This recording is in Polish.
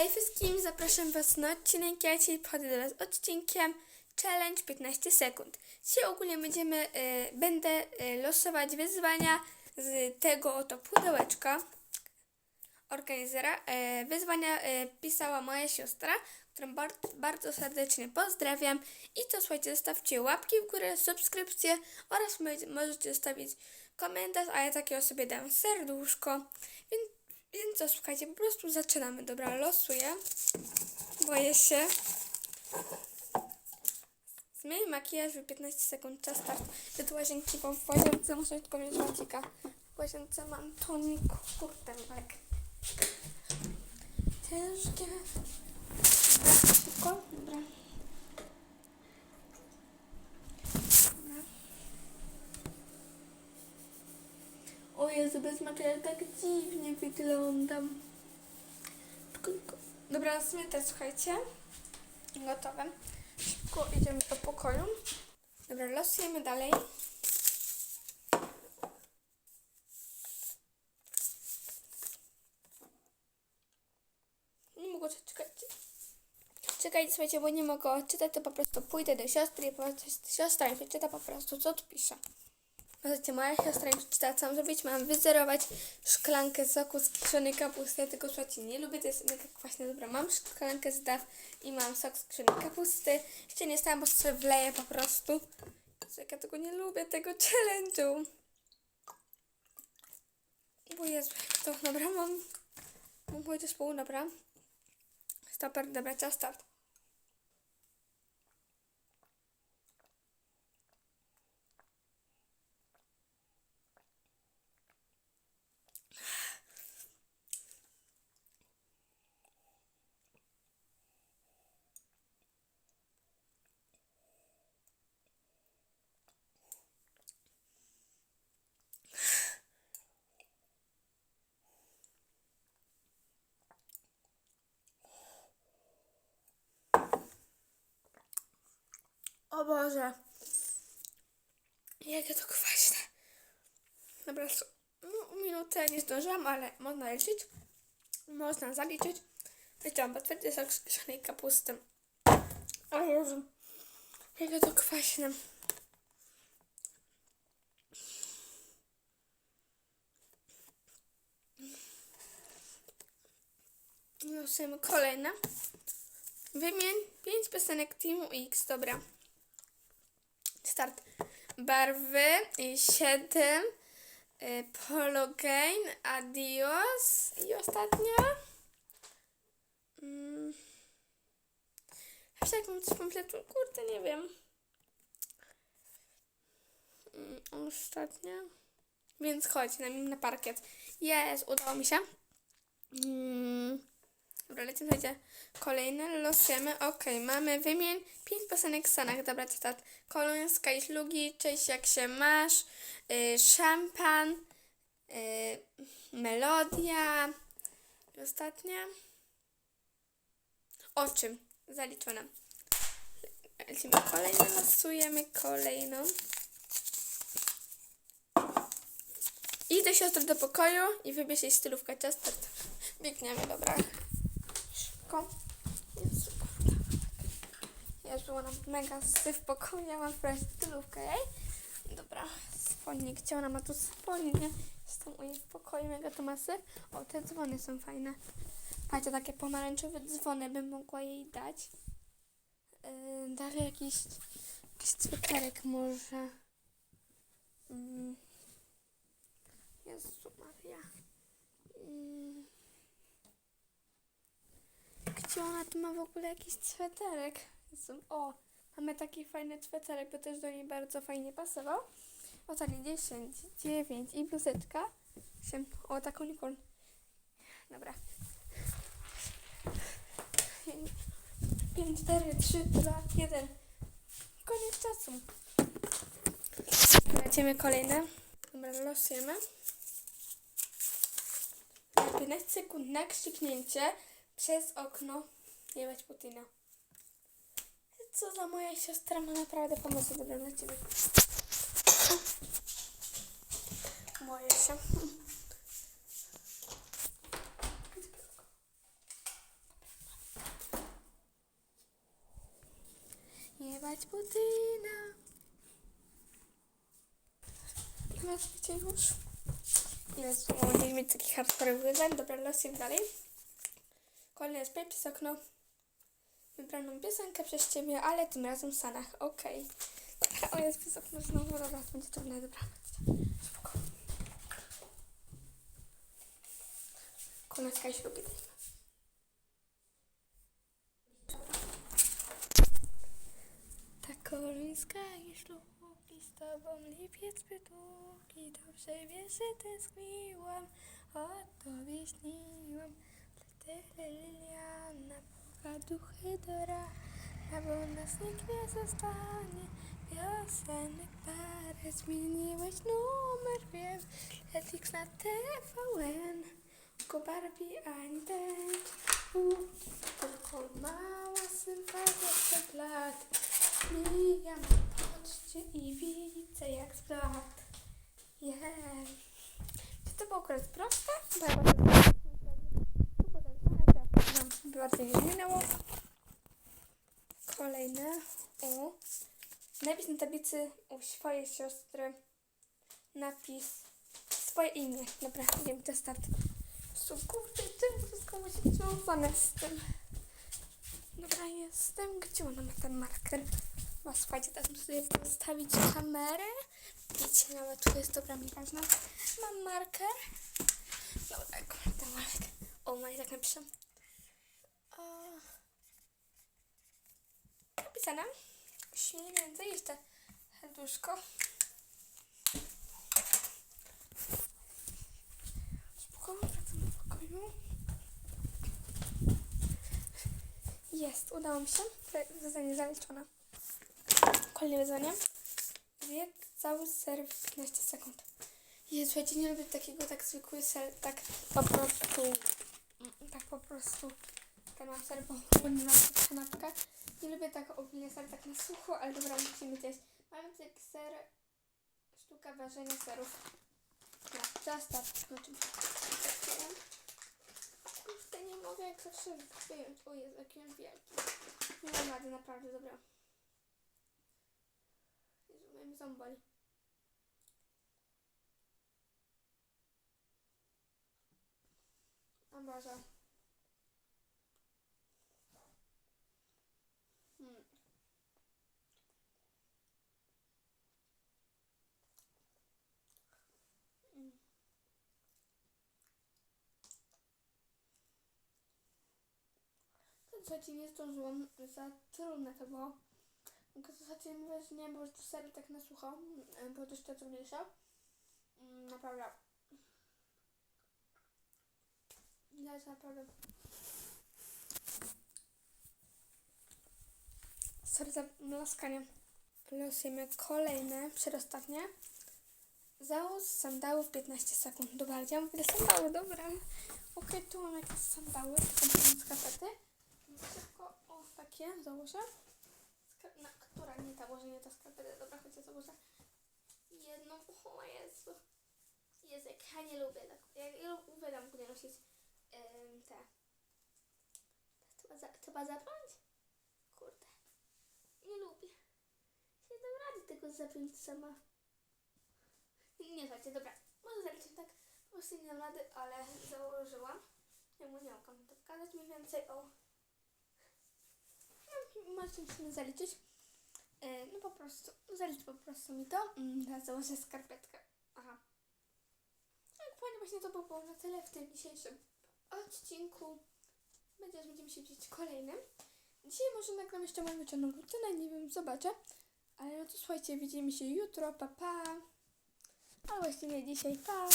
Hej wszystkim, zapraszam Was na odcinek. Ja dzisiaj wchodzę do Was odcinkiem Challenge 15 sekund. Dzisiaj ogólnie będziemy, y, będę y, losować wyzwania z tego oto pudełeczka organizera. Y, wyzwania y, pisała moja siostra, którą bar bardzo serdecznie pozdrawiam. I to słuchajcie, zostawcie łapki w górę, subskrypcję oraz mo- możecie zostawić komentarz, a ja takiego sobie dam serduszko. Więc więc co, słuchajcie, po prostu zaczynamy. Dobra, losuję. Boję się. Zmień makijaż w 15 sekund. Czas start. Do łazienki, bo w łazience muszę tylko mieć wacika. W łazience mam tonik kurtemek. Ciężkie. Dobra, szybko. Dobra. Jezu, bez makijażu tak dziwnie wyglądam. Dobra, zmyte, słuchajcie. Gotowe. Szybko idziemy do pokoju. Dobra, losujemy dalej. Nie mogę czekać. Czekajcie, słuchajcie, bo nie mogę odczytać, to po prostu pójdę do siostry i po prostu siostra mi przeczyta po prostu, co tu pisze. Słuchajcie, moja siostra mi przeczytała, co mam zrobić. Mam wyzerować szklankę soku z kiszonej kapusty. Ja tego słuchajcie, nie lubię, to jest mega kwaśne. Dobra, mam szklankę z daw i mam sok z kiszonej kapusty. Jeszcze nie stałam, bo sobie wleję po prostu. Jak ja tego nie lubię, tego challenge'u. Bo Jezu, jak to, dobra, mam... Mam z pół, dobra. Stoper, dobra, czas start. O Boże. Jakie to kwaśne. Dobra, no, minutę nie zdążyłam, ale można liczyć. Można zaliczyć. Wiedziałam, potwierdzę sok z kiszonej kapusty. O Jezu. Jakie to kwaśne. Losujemy kolejne. Wymień 5 piosenek Teamu X. Dobra. Start. Barwy 7. Y, Pologain. Adios. I ostatnia. Mm. Hashtag mam coś kompletu. Kurde, nie wiem. Mm, Ostatnia. Więc chodź na, na parkiet. Jest, udało mi się. Mm. Dobra, lecimy, słuchajcie. Kolejne losujemy. Ok, mamy wymień pięć piosenek w Stanach. Dobra, cytat. Kolońska i ślugi, cześć jak się masz, y, szampan, y, melodia. I ostatnia. Oczy. Zaliczone. Lecimy kolejne, losujemy kolejną. I do siostry do pokoju i wybierz jej stylówkę. Czas start. Biegniemy, dobra. Szybko. Jezu, kurde. Jezu, ona mega syf pokoju. Ja mam prawie stylówkę, jej. Dobra, spodnie. Gdzie ona ma tu spodnie? Jestem u niej w pokoju, mega to ma syf. O, te dzwony są fajne. Patrzcie, takie pomarańczowe dzwony bym mogła jej dać. Yy, dalej jakiś, jakiś cukierek może. Mm. Jezu Maria. Mm. Gdzie ona tu ma w ogóle jakiś sweterek? O, mamy taki fajny sweterek, bo też do niej bardzo fajnie pasował. O tak, 10, 9 i bluzeczka. 8. O, taką Nicole. Dobra. 5, 4, 3, 2, 1. Koniec czasu. Lecimy kolejne. Dobra, losujemy. 15 sekund na krzyknięcie przez okno jebać Putina. Co za moja siostra ma naprawdę pomysł dobrą dla ciebie. Moje się. Jebać Putina. Teraz wiecie już. Jest, będziemy mieć taki hardcore wygląd. Dobra, losujemy dalej. Kolejny jest Pej przez okno. Wybraną piosenkę przez ciebie, ale tym razem w Sanach. Okej. Dobra, o jest przez okno znowu. Dobra, będzie trudne. Dobra. Spoko. Koleska się lubi. Ta koleska i szlugi z tobą lipiec pytuki Dobrze wiesz, że tęskniłam, o tobie śniłam Wtedy liliana, pogaduchy do rana Bo nas nikt nie zostanie, piosenek parę Zmieniłeś numer, wiem, Netflix na TVN Tylko Barbie, ani U, Tylko mała synka z lat Mijam po poczcie i widzę jak splat. Yeah. Czy to było akurat proste? Bardziej nie minęło. Kolejne. U. Napis na tablicy u swojej siostry. Napis swoje imię. Dobra, idziemy to start. Su, kurde, czemu wszystko musi związane z tym? Dobra, jestem. Gdzie ona ma ten marker? Bo słuchajcie, teraz muszę sobie postawić kamerę. Widzicie, nawet tu jest dobra mi ważna. Mam marker. Dobra, kurde, marek. O, ma i tak napiszę. Napisane. Mniej więcej jeszcze serduszko. Spokojnie, wracam do pokoju. Jest, udało mi się. Zadanie zaliczone. Kolejne wyzwanie. Zjedz cały ser w 15 sekund. Jezu, słuchajcie, nie lubię takiego tak zwykły ser, tak po prostu, mm, tak po prostu, ten mam ser, bo bo nie mam tak kanapka. Nie lubię tak ogólnie ser tak na sucho, ale dobra, musimy zjeść. Mamy tutaj ser, sztuka ważenia serów. Ja, zastaw, na czym Kurde, nie mogę jak zawsze wyjąć. O Jezu, jaki on wielki. Nie mam rady, naprawdę, dobra. Jezu, moim ząb boli. Hmm. Mm. To słuchajcie, nie zdążyłam. Za trudne to było. W zasadzie mówię, że nie, bo to serio tak na sucho, mm, było to jeszcze trudniejsze. Mm, Naprawdę. Jest naprawdę. Sorry za mlaskanie. Losujemy kolejne, przedostatnie. Załóż sandałów 15 sekund. Dobra, ja te sandały, dobra. Okej, tu mam jakieś sandały, tylko mam skarpety. Takie założę. Na, która nie ta, może nie ta skarpeta, dobra, choć ja założę jedną, o Jezu. Jezu, jak ja nie lubię, tak, ja, ja uwielbiam ogólnie nosić em, te. Trzeba, za, trzeba zapiąć? Kurde, nie lubię. Nie dam rady tego zapiąć sama. Nie, słuchajcie, dobra, może zaliczyć tak, po prostu nie dam rady, ale założyłam. Ja mu nie mogę to pokazać mniej więcej, o. Sobie zaliczyć. E, No po prostu, zalicz po prostu mi to. Mm, Teraz założę skarpetkę. Aha. Tak, fajnie, właśnie to by było na tyle w tym dzisiejszym odcinku. Będzie, będziemy się widzieć kolejnym. Dzisiaj może nagram jeszcze moją wieczorną rutynę, nie wiem, zobaczę. Ale no to słuchajcie, widzimy się jutro, pa pa. A właśnie nie dzisiaj, pa.